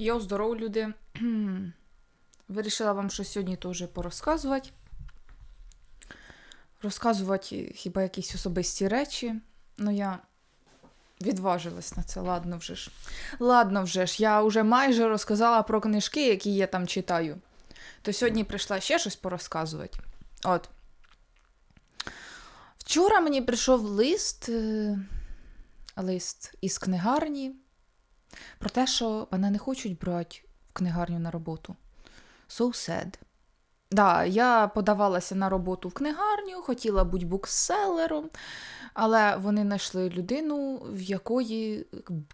Йо, здоров, люди. Вирішила вам щось сьогодні теж порозказувати. Розказувати хіба якісь особисті речі. Ну, я відважилась на це, ладно вже ж. Ладно вже ж, я вже майже розказала про книжки, які я там читаю. То сьогодні прийшла ще щось порозказувати. От. Вчора мені прийшов лист, е, лист із книгарні про те, що мене не хочуть брати в книгарню на роботу. So sad. Да, я подавалася на роботу в книгарню, хотіла бути букселером, але вони знайшли людину, в якої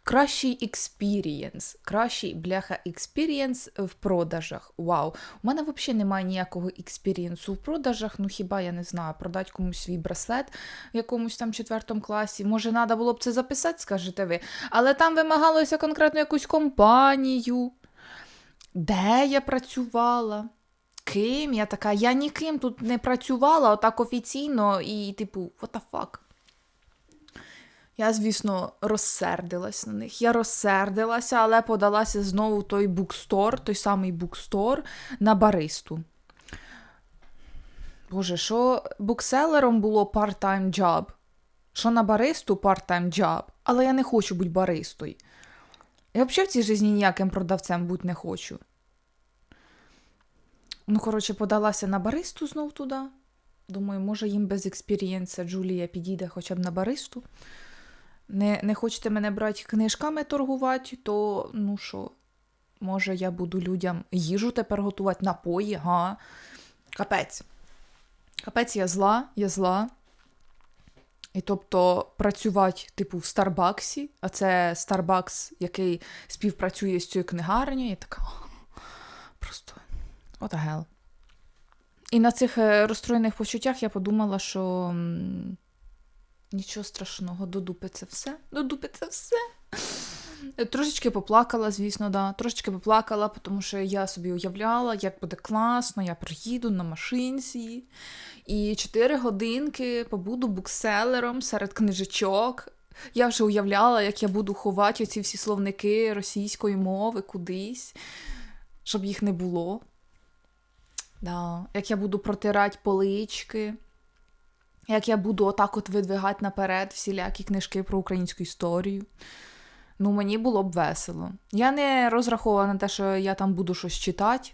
кращий експірієнс, кращий бляха експірієнс в продажах. Вау! У мене взагалі немає ніякого експірієнсу в продажах. Ну хіба я не знаю, продати комусь свій браслет в якомусь там четвертому класі. Може, треба було б це записати, скажете ви. Але там вимагалося конкретно якусь компанію. Де я працювала? Ким? Я така, я ніким тут не працювала, отак офіційно, і, типу, what the fuck? Я, звісно, розсердилась на них. Я розсердилася, але подалася знову в той букстор, той самий букстор на баристу. Боже, що букселером було part-time job, що на баристу part-time job, але я не хочу бути баристою. Я взагалі в цій житті ніяким продавцем бути не хочу. Ну, коротше, подалася на баристу знов туди. Думаю, може їм без експірієнса Джулія підійде хоча б на баристу. Не не хочете мене брати книжками торгувати, то ну що, може, я буду людям їжу тепер готувати, напої, га. Капець. Капець, я зла, я зла. І тобто працювати, типу, в Старбаксі, а це Старбакс, який співпрацює з цією книгарнею, і така. Просто what the hell. І на цих е, розстроєних почуттях я подумала, що нічого страшного, до дупи це все. До дупи це все. Трошечки поплакала, звісно, да. Трошечки поплакала, тому що я собі уявляла, як буде класно, я приїду на машинці і 4 годинки побуду букселером серед книжечок. Я вже уявляла, як я буду ховати оці всі словники російської мови кудись, щоб їх не було. Да. Як я буду протирати полички, як я буду отак от видвигати наперед всілякі книжки про українську історію. Ну, мені було б весело. Я не розраховувала на те, що я там буду щось читати,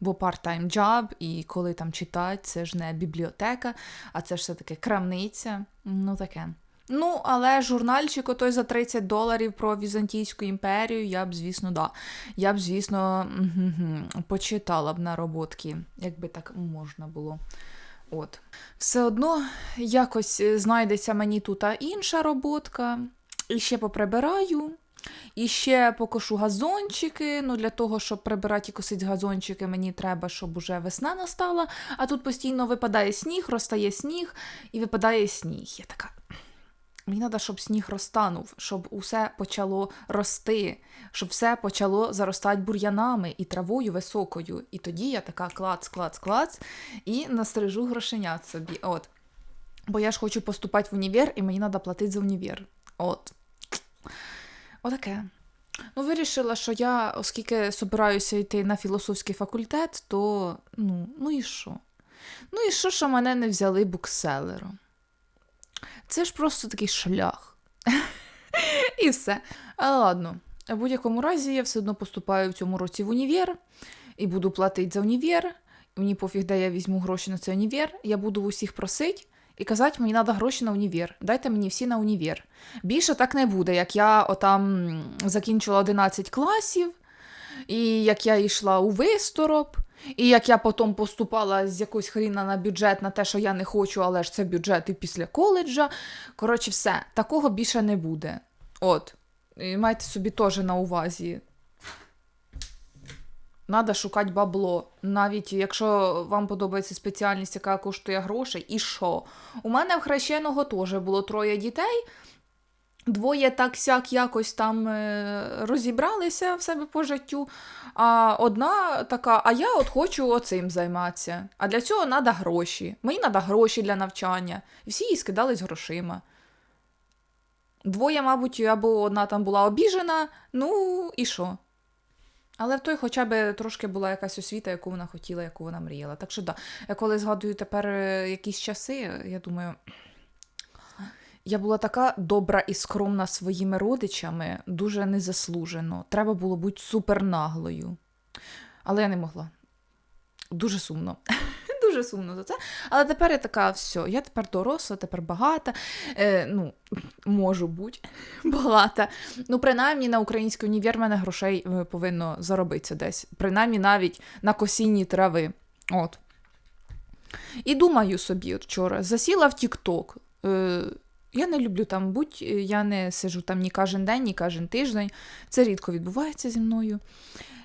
бо part-time job, і коли там читати, це ж не бібліотека, а це ж все-таки крамниця. Ну, таке. Ну, але журнальчик отой за 30 доларів про Візантійську імперію, я б, звісно, да. Я б, звісно, почитала б на роботки, якби так можна було. От. Все одно якось знайдеться мені тут інша роботка. І ще поприбираю. І ще покошу газончики. Ну, Для того, щоб прибирати і косити газончики, мені треба, щоб уже весна настала. А тут постійно випадає сніг, розтає сніг і випадає сніг. Я така. Мені треба, щоб сніг розтанув, щоб усе почало рости, щоб все почало заростати бур'янами і травою високою. І тоді я така клац, клац, клац, і настрижу грошенят собі. От. Бо я ж хочу поступати в універ, і мені треба платити за універ. От. Отаке. Ну, вирішила, що я, оскільки собираюся йти на філософський факультет, то ну, ну і що? Ну і що, що мене не взяли букселером? Це ж просто такий шлях. І все. Але ладно, в будь-якому разі я все одно поступаю в цьому році в універ і буду платити за універ. Мені пофіг, де я візьму гроші на цей універ. Я буду усіх просити і казати, мені треба гроші на універ. Дайте мені всі на універ. Більше так не буде, як я отам закінчила 11 класів, і як я йшла у вистороб, і як я потім поступала з якоїсь хріна на бюджет на те, що я не хочу, але ж це бюджет і після коледжа. Коротше, все, такого більше не буде. От. І Майте собі теж на увазі. Надо шукати бабло. Навіть якщо вам подобається спеціальність, яка коштує грошей, і що? У мене в хрещеного теж було троє дітей. Двоє так сяк якось там е, розібралися в себе по життю. А одна така, а я от хочу оцим займатися. А для цього треба гроші. Мені треба гроші для навчання. І всі їй скидались грошима. Двоє, мабуть, або одна там була обіжена, ну і що? Але в той хоча б трошки була якась освіта, яку вона хотіла, яку вона мріяла. Так що да, я коли згадую тепер е, якісь часи, я думаю. Я була така добра і скромна своїми родичами, дуже незаслужено. Треба було бути супернаглою. Але я не могла. Дуже сумно. Дуже сумно за це. Але тепер я така, все, я тепер доросла, тепер багата. Е, ну, можу бути багата. Ну, принаймні на український універ мене грошей е, повинно заробитися десь. Принаймні навіть на косінні трави. От. І думаю собі от вчора, засіла в Тік-Ток. Я не люблю там будь, я не сижу там ні кожен день, ні кожен тиждень. Це рідко відбувається зі мною.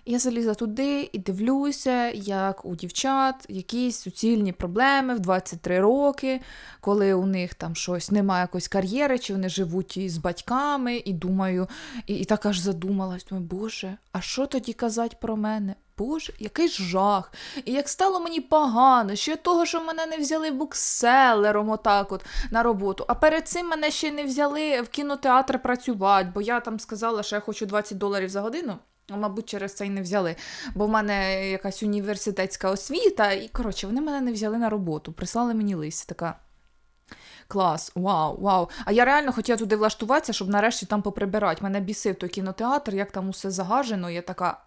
Я залізла туди і дивлюся, як у дівчат якісь суцільні проблеми в 23 роки, коли у них там щось немає якоїсь кар'єри, чи вони живуть із батьками, і думаю, і, і так аж задумалась, думаю, Боже, а що тоді казати про мене? Боже, який жах. І як стало мені погано, ще того, що мене не взяли букселером отак от на роботу. А перед цим мене ще не взяли в кінотеатр працювати, бо я там сказала, що я хочу 20 доларів за годину. Мабуть, через це й не взяли, бо в мене якась університетська освіта, і коротше, вони мене не взяли на роботу, прислали мені лист. Така. Клас, вау, вау. А я реально хотіла туди влаштуватися, щоб нарешті там поприбирати. Мене бісив той кінотеатр, як там усе загажено. Я така.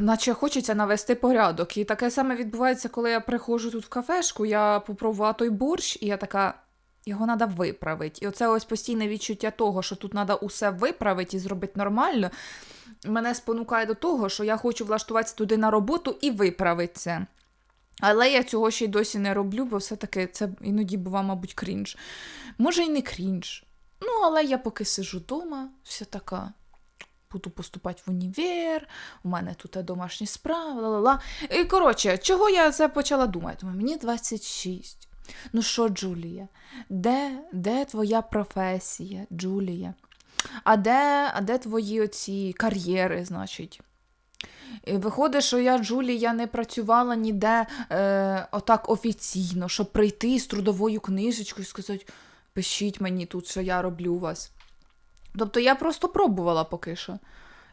Наче хочеться навести порядок. І таке саме відбувається, коли я приходжу тут в кафешку, я попробувала той борщ, і я така. Його треба виправити. І оце ось постійне відчуття того, що тут треба усе виправити і зробити нормально, мене спонукає до того, що я хочу влаштуватися туди на роботу і виправити це. Але я цього ще й досі не роблю, бо все-таки це іноді бува, мабуть, крінж. Може, і не крінж. Ну, але я поки сижу вдома, вся така. Буду поступати в універ, у мене тут домашні справи, ла-ла-ла. І коротше, чого я це почала думати? Думаю, мені 26. Ну що, Джулія, де де твоя професія, Джулія? А де а де твої оці кар'єри, значить? І Виходить, що я, Джулія, не працювала ніде е, отак офіційно, щоб прийти з трудовою книжечкою і сказати, пишіть мені тут, що я роблю у вас. Тобто я просто пробувала поки що.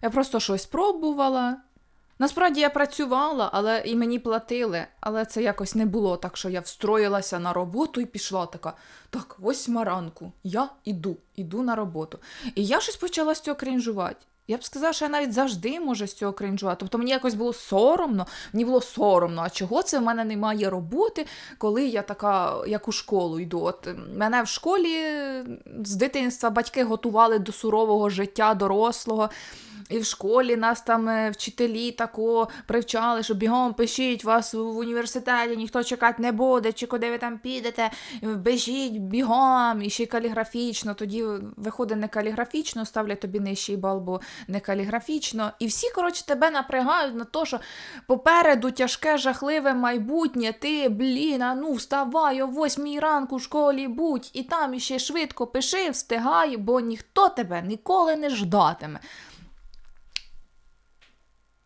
Я просто щось пробувала. Насправді я працювала, але і мені платили, але це якось не було так, що я встроїлася на роботу і пішла така. Так, восьма ранку, я іду, іду на роботу. І я щось почала з цього крінжувати. Я б сказала, що я навіть завжди можу з цього кринжувати. Тобто мені якось було соромно, мені було соромно, а чого це в мене немає роботи, коли я така, як у школу йду. От мене в школі з дитинства батьки готували до сурового життя дорослого. І в школі нас там е, вчителі тако привчали, що бігом пишіть вас в університеті, ніхто чекати не буде, чи куди ви там підете, біжіть бігом, і ще й каліграфічно. Тоді виходить не каліграфічно, ставлять тобі нижчий бал, бо не каліграфічно. І всі, коротше, тебе напрягають на те, що попереду тяжке, жахливе майбутнє, ти, блін, а ну вставай о восьмій ранку в школі будь, і там іще швидко пиши, встигай, бо ніхто тебе ніколи не ждатиме.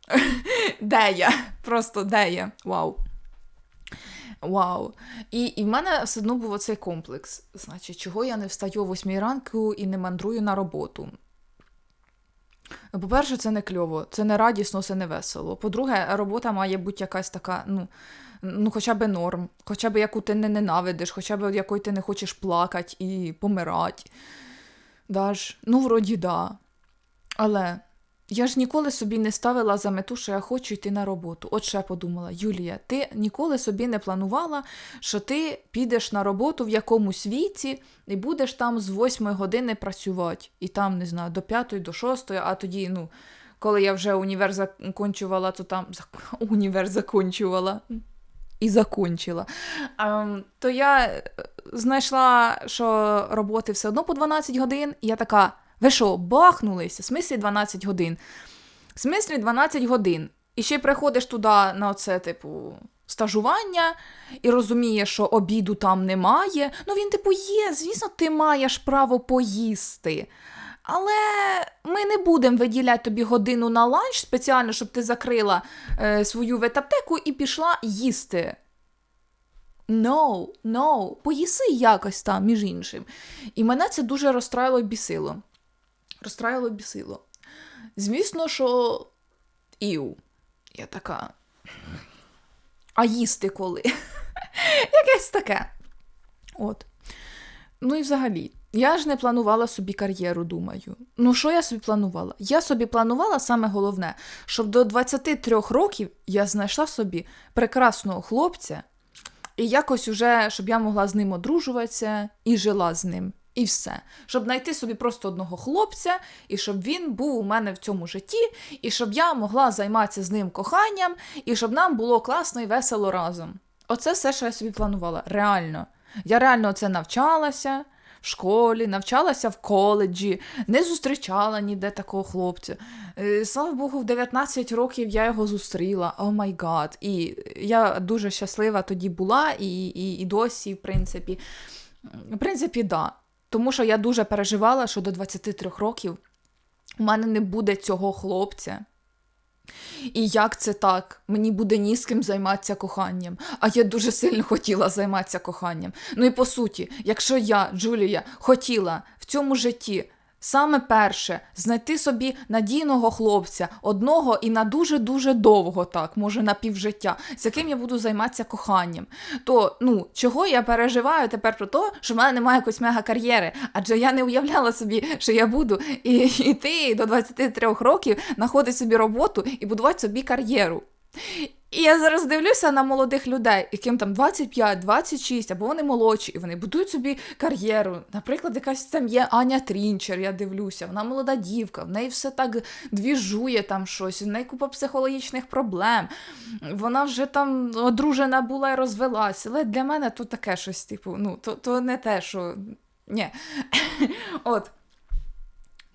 Де я? Просто де я? Вау. Вау. І і в мене все одно був оцей комплекс. Значить, чого я не встаю о 8 ранку і не мандрую на роботу. По-перше, це не кльово, це не радісно, це не весело. По-друге, робота має бути якась така, ну, ну хоча б норм, хоча б яку ти не ненавидиш, хоча б якої ти не хочеш плакати і помирати. Даж? Ну, вроді, да. Але я ж ніколи собі не ставила за мету, що я хочу йти на роботу. От я подумала, Юлія, ти ніколи собі не планувала, що ти підеш на роботу в якомусь віці і будеш там з 8 години працювати. І там, не знаю, до 5, до 6, а тоді, ну, коли я вже універ закінчувала, то там універ закінчувала і закончила. А, то я знайшла, що роботи все одно по 12 годин, і я така. Ви що, бахнулися? В смислі 12 годин? В смислі 12 годин. І ще приходиш туди на оце, типу, стажування і розумієш, що обіду там немає. Ну він, типу, є, звісно, ти маєш право поїсти. Але ми не будемо виділяти тобі годину на ланч спеціально, щоб ти закрила е, свою ветаптеку і пішла їсти. No, no, поїси якось там, між іншим. І мене це дуже розстроїло і бісило розстраювало бісило. Звісно, що іу. Я така. А їсти коли? Якесь таке. От. Ну і взагалі, я ж не планувала собі кар'єру, думаю. Ну, що я собі планувала? Я собі планувала саме головне, щоб до 23 років я знайшла собі прекрасного хлопця, і якось уже, щоб я могла з ним одружуватися і жила з ним. І все. Щоб знайти собі просто одного хлопця, і щоб він був у мене в цьому житті, і щоб я могла займатися з ним коханням, і щоб нам було класно і весело разом. Оце все, що я собі планувала. Реально. Я реально це навчалася в школі, навчалася в коледжі, не зустрічала ніде такого хлопця. Е, Слава Богу, в 19 років я його зустріла. О май гад. І я дуже щаслива тоді була, і, і, і досі, в принципі. В принципі, да. Тому що я дуже переживала, що до 23 років у мене не буде цього хлопця. І як це так? Мені буде ні з ким займатися коханням. А я дуже сильно хотіла займатися коханням. Ну і по суті, якщо я, Джулія, хотіла в цьому житті саме перше знайти собі надійного хлопця, одного і на дуже-дуже довго, так, може на півжиття, з яким я буду займатися коханням, то ну, чого я переживаю тепер про те, що в мене немає якоїсь мега-кар'єри, адже я не уявляла собі, що я буду і, йти до 23 років, знаходити собі роботу і будувати собі кар'єру. І я зараз дивлюся на молодих людей, яким там 25, 26, або вони молодші, і вони будують собі кар'єру. Наприклад, якась там є Аня Трінчер, я дивлюся, вона молода дівка, в неї все так двіжує там щось, в неї купа психологічних проблем. Вона вже там одружена була і розвелася. Але для мене то таке щось, типу, ну, то, то не те, що. Ні. От.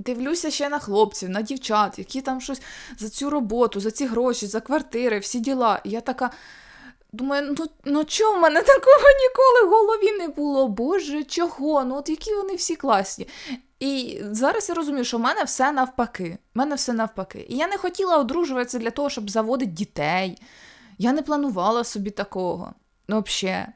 Дивлюся ще на хлопців, на дівчат, які там щось за цю роботу, за ці гроші, за квартири, всі діла. І я така думаю, ну ну чого в мене такого ніколи в голові не було? Боже, чого? Ну от які вони всі класні. І зараз я розумію, що в мене все навпаки. В мене все навпаки. І я не хотіла одружуватися для того, щоб заводити дітей. Я не планувала собі такого. Ну, взагалі.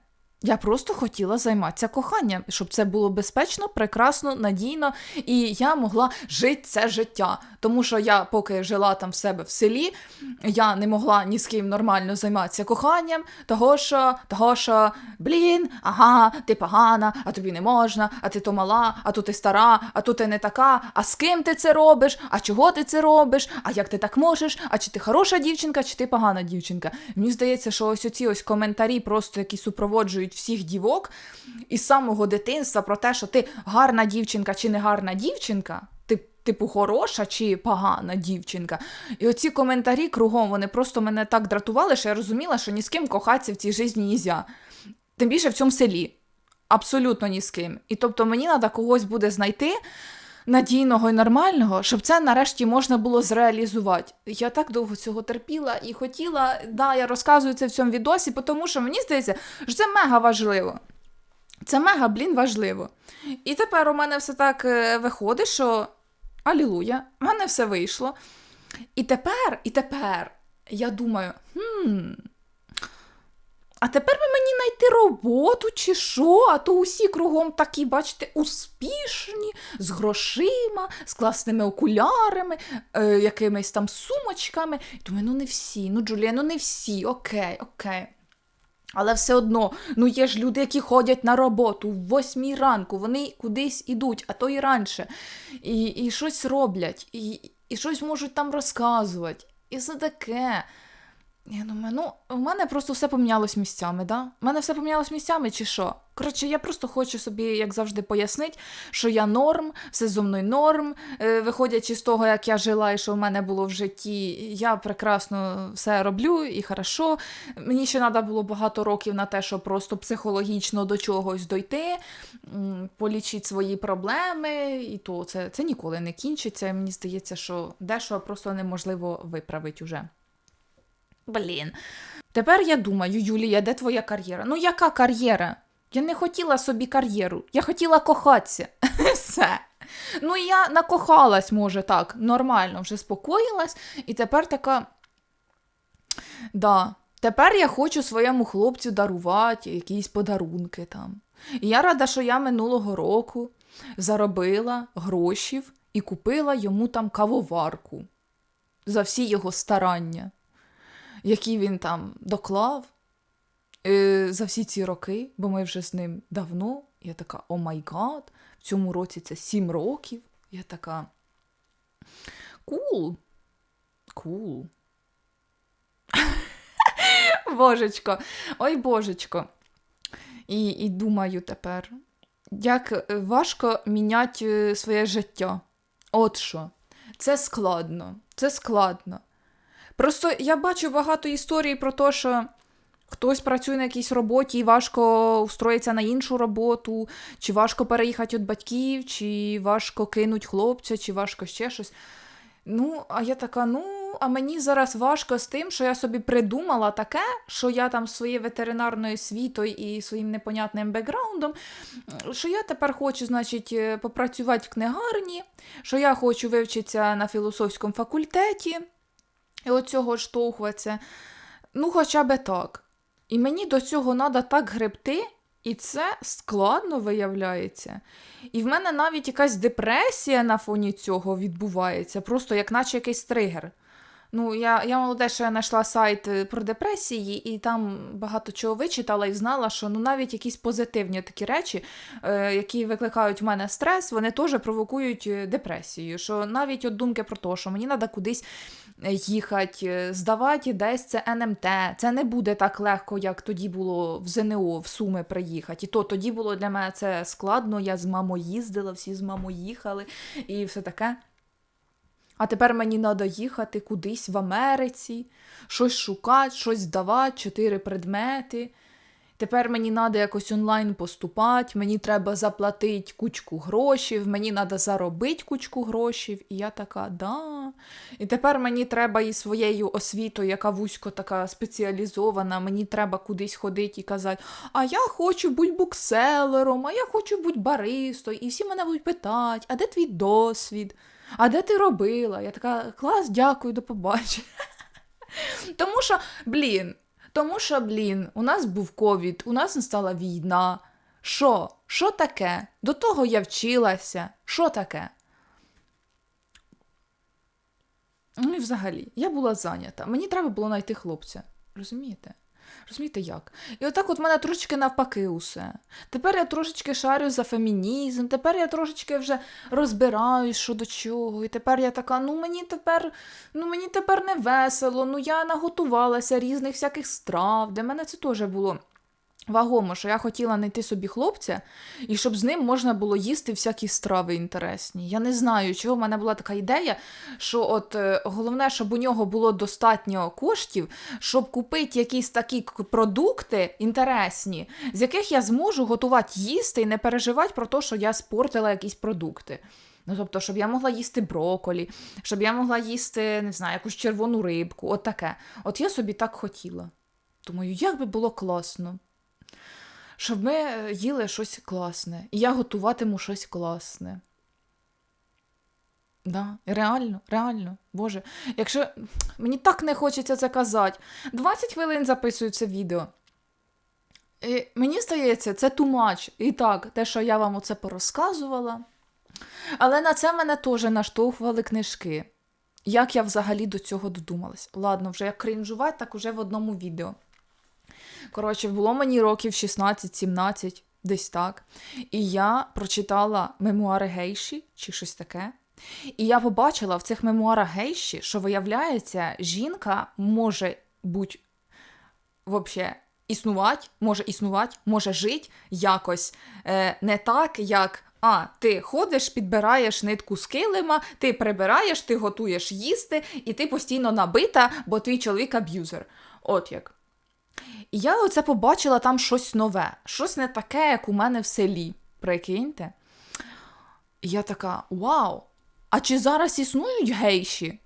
Я просто хотіла займатися коханням, щоб це було безпечно, прекрасно, надійно, і я могла жити це життя. Тому що я, поки жила там в себе в селі, я не могла ні з ким нормально займатися коханням, того що, того що, блін, ага, ти погана, а тобі не можна, а ти то мала, а то ти стара, а то ти не така, а з ким ти це робиш, а чого ти це робиш, а як ти так можеш, а чи ти хороша дівчинка, чи ти погана дівчинка. Мені здається, що ось оці ось коментарі, просто які супроводжують всіх дівок із самого дитинства про те, що ти гарна дівчинка чи не гарна дівчинка, ти, типу, хороша чи погана дівчинка. І оці коментарі кругом вони просто мене так дратували, що я розуміла, що ні з ким кохатися в цій житті нізя. Тим більше в цьому селі. Абсолютно ні з ким. І тобто мені треба когось буде знайти. Надійного і нормального, щоб це нарешті можна було зреалізувати. Я так довго цього терпіла і хотіла, да, я розказую це в цьому відосі, тому що мені здається, що це мега важливо. Це мега, блін, важливо. І тепер у мене все так е, виходить, що алілуя, в мене все вийшло. І тепер, і тепер я думаю, хм. А тепер би мені знайти роботу чи що, а то усі кругом такі, бачите, успішні, з грошима, з класними окулярами, е, якимись там сумочками. Думаю, ну не всі, ну Джулія, ну не всі, окей, окей. Але все одно, ну є ж люди, які ходять на роботу в восьмій ранку, вони кудись ідуть, а то і раніше, і і щось роблять, і і щось можуть там розказувати. І все таке. Я думаю, ну, у мене просто все помінялось місцями, да? У мене все помінялось місцями, чи що? Коротше, я просто хочу собі, як завжди, пояснити, що я норм, все зо мною норм. Е, виходячи з того, як я жила і що в мене було в житті, я прекрасно все роблю і хорошо. Мені ще треба було багато років на те, щоб просто психологічно до чогось дойти, полічити свої проблеми, і то це, це ніколи не кінчиться. Мені здається, що дещо просто неможливо виправити уже. Блін. Тепер я думаю, Юлія, де твоя кар'єра? Ну, яка кар'єра? Я не хотіла собі кар'єру, я хотіла кохатися. Все. Ну, я накохалась, може, так, нормально, вже спокоїлась, і тепер така. Да, Тепер я хочу своєму хлопцю дарувати якісь подарунки там. І я рада, що я минулого року заробила грошів і купила йому там кавоварку за всі його старання, які він там доклав е, за всі ці роки, бо ми вже з ним давно. Я така, о май гад, в цьому році це сім років. Я така. Кул. Кул. Божечко, ой божечко. І, і думаю тепер, як е, важко міняти е, своє життя. От що. Це складно. Це складно. Просто я бачу багато історій про те, що хтось працює на якійсь роботі і важко устроїтися на іншу роботу, чи важко переїхати від батьків, чи важко кинуть хлопця, чи важко ще щось. Ну, а я така, ну, а мені зараз важко з тим, що я собі придумала таке, що я там своєю ветеринарною світою і своїм непонятним бекграундом, що я тепер хочу, значить, е, попрацювати в книгарні, що я хочу вивчитися на філософському факультеті і от цього штовхуватися. Ну, хоча би так. І мені до цього треба так гребти, і це складно виявляється. І в мене навіть якась депресія на фоні цього відбувається, просто як наче якийсь тригер. Ну, я я молоде, що я знайшла сайт е, про депресії, і там багато чого вичитала і знала, що ну навіть якісь позитивні такі речі, е, які викликають в мене стрес, вони теж провокують е, депресію. Що навіть от думки про те, що мені треба кудись їхати, здавати десь це НМТ, це не буде так легко, як тоді було в ЗНО, в Суми приїхати. І то тоді було для мене це складно. Я з мамою їздила, всі з мамою їхали і все таке. А тепер мені треба їхати кудись в Америці, щось шукати, щось здавати, чотири предмети. Тепер мені треба якось онлайн поступати, мені треба заплатити кучку грошей, мені треба заробити кучку грошей. І я така, да. І тепер мені треба і своєю освітою, яка вузько така спеціалізована, мені треба кудись ходити і казати, а я хочу бути букселером, а я хочу бути баристою. І всі мене будуть питати, а де твій досвід? А де ти робила? Я така, клас, дякую, до побачення. Тому що, блін, тому що, блін, у нас був ковід, у нас настала війна. Що? Що таке? До того я вчилася. Що таке? Ну і взагалі, я була зайнята. Мені треба було знайти хлопця. Розумієте? Розумієте як? І отак от в мене трошечки навпаки усе. Тепер я трошечки шарю за фемінізм, тепер я трошечки вже розбираюсь що до чого. І тепер я така, ну мені тепер ну мені тепер не весело, ну я наготувалася різних всяких страв, де мене це теж було. Вагомо, що я хотіла знайти собі хлопця, і щоб з ним можна було їсти всякі страви інтересні. Я не знаю, чого в мене була така ідея, що от е, головне, щоб у нього було достатньо коштів, щоб купити якісь такі продукти інтересні, з яких я зможу готувати їсти і не переживати про те, що я спортила якісь продукти. Ну, тобто, щоб я могла їсти броколі, щоб я могла їсти, не знаю, якусь червону рибку, от таке. От я собі так хотіла. Думаю, як би було класно щоб ми е, їли щось класне, і я готуватиму щось класне. Да, реально, реально, Боже. Якщо мені так не хочеться це казати, 20 хвилин записую це відео. І мені здається, це much. І так, те, що я вам оце порозказувала. Але на це мене теж наштовхували книжки. Як я взагалі до цього додумалась? Ладно, вже як крінжувати, так уже в одному відео. Коротше, було мені років 16-17, десь так. І я прочитала мемуари гейші чи щось таке. І я побачила в цих мемуарах гейші, що виявляється, жінка може бути вообще існувати, може існувати, може жити якось е, не так, як. А, ти ходиш, підбираєш нитку з килима, ти прибираєш, ти готуєш їсти, і ти постійно набита, бо твій чоловік аб'юзер. От як. І я оце побачила там щось нове, щось не таке, як у мене в селі. Прикиньте. І я така: Вау! А чи зараз існують гейші?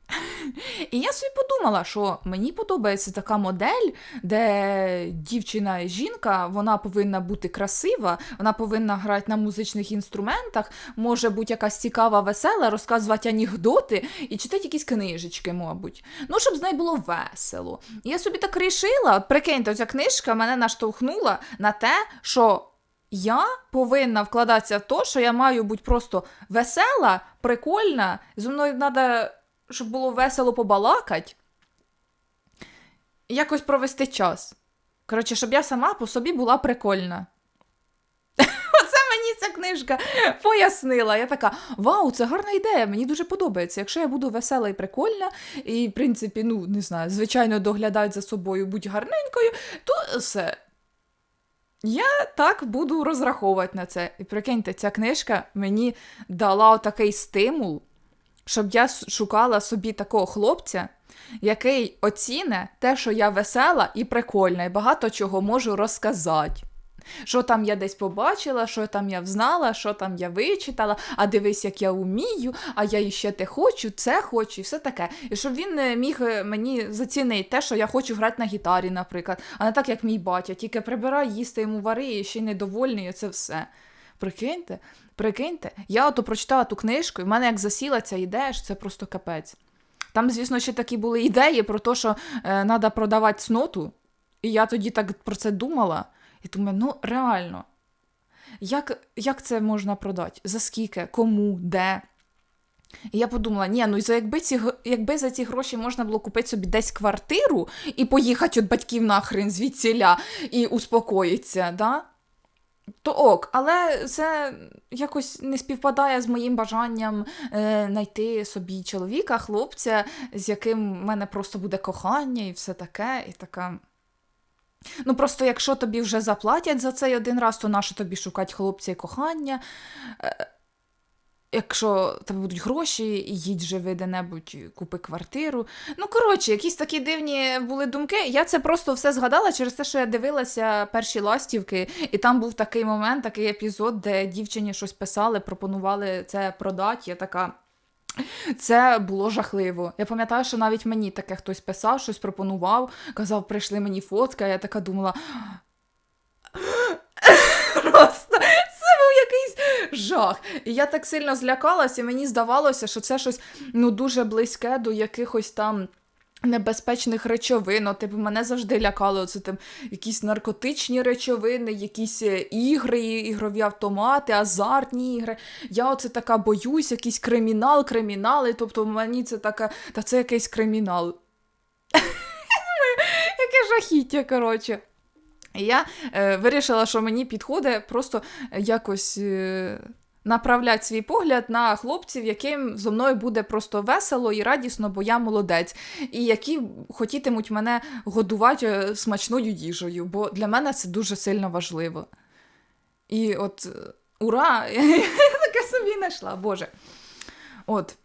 І я собі подумала, що мені подобається така модель, де дівчина і жінка вона повинна бути красива, вона повинна грати на музичних інструментах, може бути якась цікава, весела, розказувати анекдоти і читати якісь книжечки, мабуть. Ну, щоб з нею було весело. І я собі так рішила, прикиньте, ця книжка мене наштовхнула на те, що я повинна вкладатися в те, що я маю бути просто весела, прикольна. Зі мною треба, щоб було весело побалакати. І якось провести час. Коротше, щоб я сама по собі була прикольна. Оце мені ця книжка пояснила. Я така: вау, це гарна ідея, мені дуже подобається. Якщо я буду весела і прикольна, і, в принципі, ну, не знаю, звичайно, доглядати за собою, будь гарненькою, то все. Я так буду розраховувати на це. І прикиньте, ця книжка мені дала такий стимул, щоб я шукала собі такого хлопця, який оціне те, що я весела і прикольна, і багато чого можу розказати. Що там я десь побачила, що там я взнала, що там я вичитала, а дивись, як я вмію, а я іще те хочу, це хочу, і все таке. І щоб він е, міг е, мені зацінити те, що я хочу грати на гітарі, наприклад, а не так, як мій батя, тільки прибирай, їсти йому вари, і ще й недовольний, і це все. Прикиньте, прикиньте, я ото прочитала ту книжку, і в мене як засіла ця ідея, що це просто капець. Там, звісно, ще такі були ідеї про те, що треба продавати сноту. І я тоді так про це думала. І думаю, ну реально, як, як це можна продати? За скільки? Кому? Де? І я подумала, ні, ну за якби ці якби за ці гроші можна було купити собі десь квартиру і поїхати від батьків нахрен звідсіля і успокоїтися, да? То ок, але це якось не співпадає з моїм бажанням е, знайти собі чоловіка, хлопця, з яким в мене просто буде кохання і все таке, і така. Ну, просто якщо тобі вже заплатять за цей один раз, то нащо тобі шукати хлопця і кохання? Е, Якщо тебе будуть гроші, їдь живи де-небудь, купи квартиру. Ну, коротше, якісь такі дивні були думки. Я це просто все згадала через те, що я дивилася перші ластівки, і там був такий момент, такий епізод, де дівчині щось писали, пропонували це продати. Я така. Це було жахливо. Я пам'ятаю, що навіть мені таке хтось писав, щось пропонував, казав, прийшли мені фотки, а я така думала. Просто це був якийсь жах. І я так сильно злякалася, і мені здавалося, що це щось ну, дуже близьке до якихось там. Небезпечних речовин, типу, мене завжди лякало це там якісь наркотичні речовини, якісь е, ігри, ігрові автомати, азартні ігри. Я оце така боюсь, якийсь кримінал, кримінали. Тобто мені це така, та це якийсь кримінал. Яке жахіття, коротше. І я е, вирішила, що мені підходить просто якось е, направляти свій погляд на хлопців, яким зо мною буде просто весело і радісно, бо я молодець, і які хотітимуть мене годувати е, смачною їжею, бо для мене це дуже сильно важливо. І от е, ура! Я таке собі знайшла, Боже. От.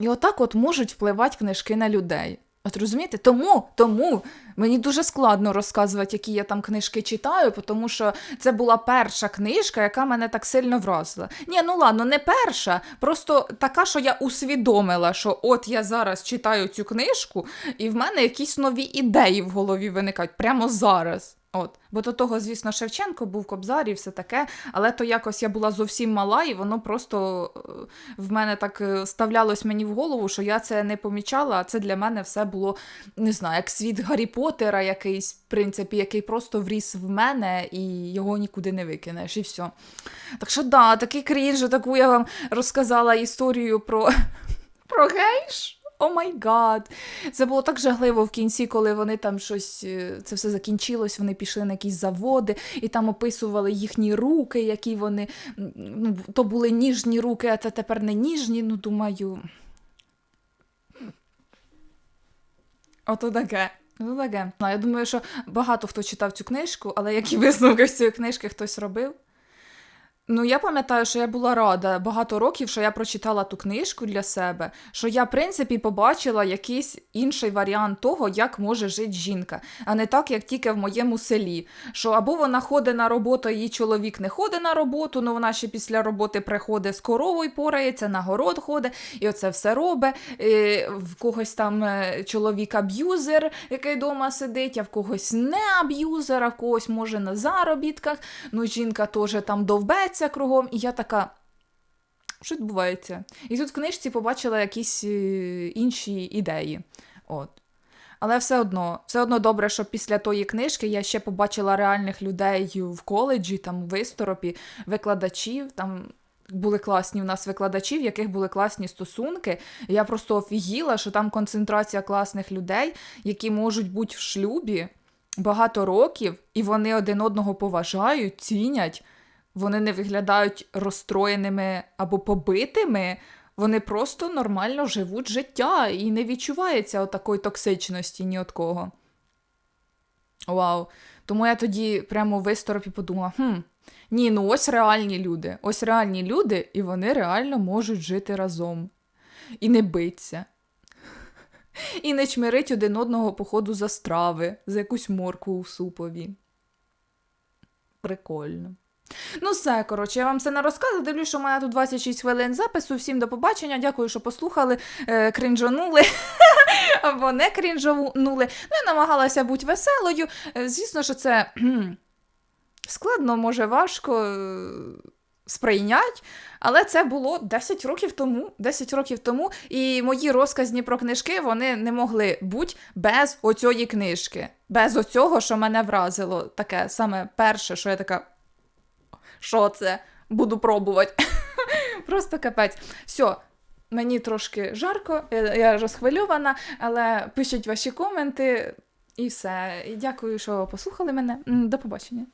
І отак от можуть впливати книжки на людей. От розумієте? Тому, тому мені дуже складно розказувати, які я там книжки читаю, тому що це була перша книжка, яка мене так сильно вразила. Ні, ну ладно, не перша, просто така, що я усвідомила, що от я зараз читаю цю книжку, і в мене якісь нові ідеї в голові виникають прямо зараз. От, бо до того, звісно, Шевченко був Кобзар і все таке, але то якось я була зовсім мала, і воно просто е, в мене так е, ставлялось мені в голову, що я це не помічала, а це для мене все було, не знаю, як світ Гаррі Поттера якийсь, в принципі, який просто вріс в мене і його нікуди не викинеш, і все. Так що да, такий крінж, таку я вам розказала історію про, про гейш. О май гад! Це було так жахливо в кінці, коли вони там щось, е, це все закінчилось, вони пішли на якісь заводи і там описували їхні руки, які вони. Ну, то були ніжні руки, а це тепер не ніжні. Ну, думаю. Ото таке. Ну, таке. Я думаю, що багато хто читав цю книжку, але які висновки з цієї книжки хтось робив. Ну, я пам'ятаю, що я була рада багато років, що я прочитала ту книжку для себе, що я, в принципі, побачила якийсь інший варіант того, як може жити жінка, а не так, як тільки в моєму селі. Що або вона ходить на роботу, її чоловік не ходить на роботу, ну вона ще після роботи приходить з коровою порається, на город ходить, і оце все робить. І в когось там е, чоловік аб'юзер, який вдома сидить, а в когось не аб'юзер, а в когось може на заробітках. Ну, жінка теж там довбеться кругом, і я така. Що відбувається? І тут в книжці побачила якісь е, інші ідеї. От. Але все одно, все одно добре, що після тої книжки я ще побачила реальних людей в коледжі, там в Історопі, викладачів. Там були класні у нас викладачі, в яких були класні стосунки. Я просто офігіла, що там концентрація класних людей, які можуть бути в шлюбі багато років, і вони один одного поважають, цінять. Вони не виглядають розстроєними або побитими. Вони просто нормально живуть життя і не відчувається отакої токсичності ні от кого. Вау. Тому я тоді прямо в історопі подумала: хм, ні, ну ось реальні люди. Ось реальні люди, і вони реально можуть жити разом. І не биться. І не чмирить один одного походу за страви, за якусь моркву у супові. Прикольно. Ну, все, коротше, я вам все не розказую. Дивлюсь, що у мене тут 26 хвилин запису. Всім до побачення. Дякую, що послухали, е, крінжонули або не крінжонули. Ну, я намагалася бути веселою. Е, Звісно, що це складно, може, важко е, сприйняти, але це було 10 років тому. 10 років тому, і мої розказні про книжки вони не могли бути без оцієї книжки, без оцього, що мене вразило. Таке саме перше, що я така. Що це? Буду пробувати. Просто капець. Все, мені трошки жарко, я, розхвильована, але пишіть ваші коменти і все. Дякую, що послухали мене. До побачення.